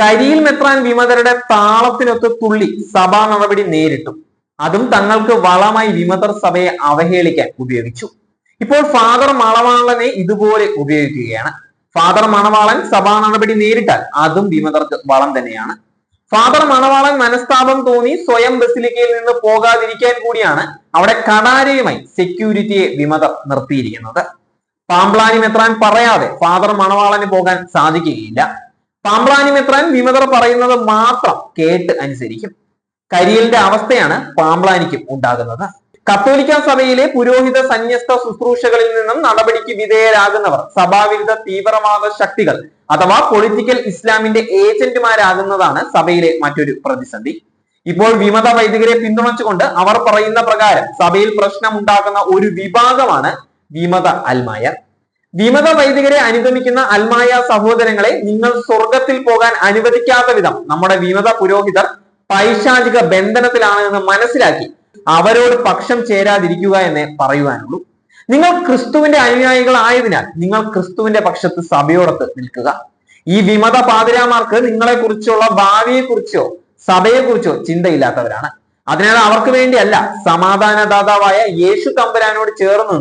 കരിയിൽ മെത്രാൻ വിമതരുടെ താളത്തിനൊത്ത് തുള്ളി സഭാ നടപടി നേരിട്ടു. അതും തങ്ങൾക്ക് വളമായി വിമതർ സഭയെ അവഹേളിക്കാൻ ഉപയോഗിച്ചു. ഇപ്പോൾ ഫാദർ മണവാളനെ ഇതുപോലെ ഉപയോഗിക്കുകയാണ്. ഫാദർ മണവാളൻ സഭാ നടപടി നേരിട്ടാൽ അതും വിമതർക്ക് വളം തന്നെയാണ്. ഫാദർ മണവാളൻ മനസ്താപം തോന്നി സ്വയം ബസിലിക്കയിൽ നിന്ന് പോകാതിരിക്കാൻ കൂടിയാണ് അവിടെ കടാരയുമായി സെക്യൂരിറ്റിയെ വിമതർ നിർത്തിയിരിക്കുന്നത്. പാമ്പ്ലാനി മെത്രാൻ പറയാതെ ഫാദർ മണവാളന് പോകാൻ സാധിക്കുകയില്ല. പാമ്പ്ലാനി മിത്രൻ വിമതർ പറയുന്നത് മാത്രം കേട്ട് അനുസരിക്കും. കരിയലിന്റെ അവസ്ഥയാണ് പാമ്പ്ലാനിക്കും ഉണ്ടാകുന്നത്. കത്തോലിക്ക സഭയിലെ പുരോഹിത സന്യസ്ത ശുശ്രൂഷകളിൽ നിന്നും നടപടിക്ക് വിധേയരാകുന്നവർ സഭാവിരുദ്ധ തീവ്രവാദ ശക്തികൾ അഥവാ പൊളിറ്റിക്കൽ ഇസ്ലാമിന്റെ ഏജന്റുമാരാകുന്നതാണ് സഭയിലെ മറ്റൊരു പ്രതിസന്ധി. ഇപ്പോൾ വിമത വൈദികരെ പിന്തുണച്ചുകൊണ്ട് അവർ പറയുന്ന പ്രകാരം സഭയിൽ പ്രശ്നമുണ്ടാക്കുന്ന ഒരു വിഭാഗമാണ് വിമത അൽമായർ. വിമത വൈദികരെ അനുഗമിക്കുന്ന അൽമായ സഹോദരങ്ങളെ നിങ്ങൾ സ്വർഗത്തിൽ പോകാൻ അനുവദിക്കാത്ത വിധം നമ്മുടെ വിമത പുരോഹിതർ പൈശാചിക ബന്ധനത്തിലാണ് എന്ന് മനസ്സിലാക്കി അവരോട് പക്ഷം ചേരാതിരിക്കുക എന്നേ പറയുവാനുള്ളൂ. നിങ്ങൾ ക്രിസ്തുവിന്റെ അനുയായികളായതിനാൽ നിങ്ങൾ ക്രിസ്തുവിന്റെ പക്ഷത്ത് സഭയോടൊത്ത് നിൽക്കുക. ഈ വിമത പാതിരാമാർക്ക് നിങ്ങളെ കുറിച്ചുള്ള ഭാവിയെ കുറിച്ചോ സഭയെ കുറിച്ചോ ചിന്തയില്ലാത്തവരാണ്. അതിനാൽ അവർക്ക് വേണ്ടിയല്ല സമാധാനദാതാവായ യേശു തമ്പുരാനോട് ചേർന്ന്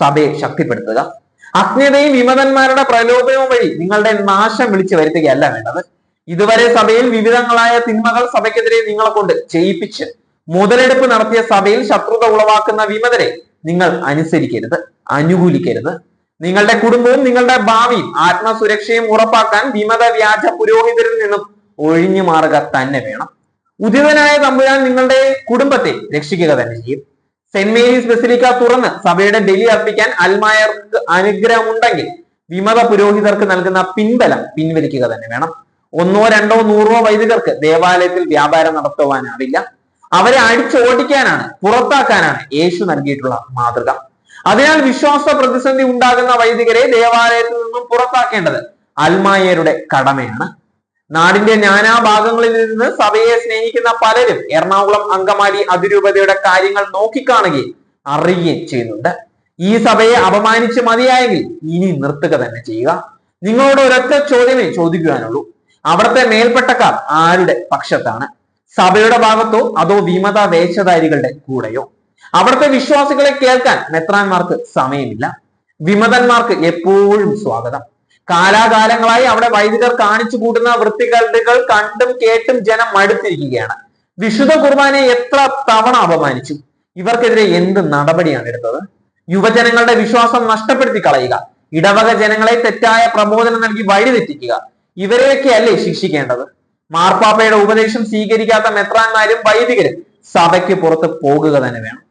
സഭയെ ശക്തിപ്പെടുത്തുക. അജ്ഞതയും വിമതന്മാരുടെ പ്രലോഭനവും വഴി നിങ്ങളുടെ നാശം വിളിച്ചു വരുത്തുകയല്ല വേണ്ടത്. ഇതുവരെ സഭയിൽ വിവിധങ്ങളായ തിന്മകൾ സഭയ്ക്കെതിരെ നിങ്ങളെ കൊണ്ട് ചെയ്യിപ്പിച്ച് മുതലെടുപ്പ് നടത്തിയ സഭയിൽ ശത്രുത ഉളവാക്കുന്ന വിമതരെ നിങ്ങൾ അനുസരിക്കരുത് അനുകൂലിക്കരുത്. നിങ്ങളുടെ കുടുംബവും നിങ്ങളുടെ ഭാവിയും ആത്മസുരക്ഷയും ഉറപ്പാക്കാൻ വിമത വ്യാജ പുരോഹിതരിൽ നിന്നും ഒഴിഞ്ഞു മാറുക തന്നെ വേണം. ഉദിതനായ തമ്പുരാൻ നിങ്ങളുടെ കുടുംബത്തെ രക്ഷിക്കുക തന്നെ ചെയ്യും. സെന്റ് മേരീസ് ബസിലിക്ക തുറന്ന് സഭയുടെ ബലി അർപ്പിക്കാൻ അൽമായർക്ക് അനുഗ്രഹം അനുഗ്രഹമുണ്ടെങ്കിൽ വിമത പുരോഹിതർക്ക് നൽകുന്ന പിൻബലം പിൻവലിക്കുക തന്നെ വേണം. ഒന്നോ രണ്ടോ നൂറോ വൈദികർക്ക് ദേവാലയത്തിൽ വ്യാപാരം നടത്തുവാനാവില്ല. അവരെ അടിച്ചോടിക്കാനാണ് പുറത്താക്കാനാണ് യേശു നൽകിയിട്ടുള്ള മാതൃക. അതിനാൽ വിശ്വാസ പ്രതിസന്ധി ഉണ്ടാകുന്ന വൈദികരെ ദേവാലയത്തിൽ നിന്നും പുറത്താക്കേണ്ടത് അൽമായരുടെ കടമയാണ്. നാടിന്റെ നാനാഭാഗങ്ങളിൽ നിന്ന് സഭയെ സ്നേഹിക്കുന്ന പലരും എറണാകുളം അങ്കമാലി അതിരൂപതയുടെ കാര്യങ്ങൾ നോക്കിക്കാണുകയും അറിയുകയും ചെയ്യുന്നുണ്ട്. ഈ സഭയെ അപമാനിച്ച് മതിയായെങ്കിൽ ഇനി നിർത്തുക തന്നെ ചെയ്യുക. നിങ്ങളോട് ഒരൊറ്റ ചോദ്യമേ ചോദിക്കുവാനുള്ളൂ. അവിടുത്തെ മേൽപ്പെട്ടക്കാർ ആരുടെ പക്ഷത്താണ്? സഭയുടെ ഭാഗത്തോ അതോ വിമത വേഷധാരികളുടെ കൂടെയോ? അവിടുത്തെ വിശ്വാസികളെ കേൾക്കാൻ മെത്രാന്മാർക്ക് സമയമില്ല. വിമതന്മാർക്ക് എപ്പോഴും സ്വാഗതം. കാലാകാലങ്ങളായി അവിടെ വൈദികർ കാണിച്ചു കൂട്ടുന്ന വൃത്തികേടുകൾ കണ്ടും കേട്ടും ജനം മടുത്തിരിക്കുകയാണ്. വിശുദ്ധ കുർബാനയെ എത്ര തവണ അപമാനിച്ചു? ഇവർക്കെതിരെ എന്ത് നടപടിയാണ് എടുത്തത്? യുവജനങ്ങളുടെ വിശ്വാസം നഷ്ടപ്പെടുത്തി കളയുക. ഇടവക ജനങ്ങളെ തെറ്റായ പ്രബോധനം നൽകി വഴിതെറ്റിക്കുക ഇവരെയൊക്കെ അല്ലേ ശിക്ഷിക്കേണ്ടത്? മാർപ്പാപ്പയുടെ ഉപദേശം സ്വീകരിക്കാത്ത മെത്രാന്മാരും വൈദികരും സഭയ്ക്ക് പുറത്ത് പോകുക തന്നെ വേണം.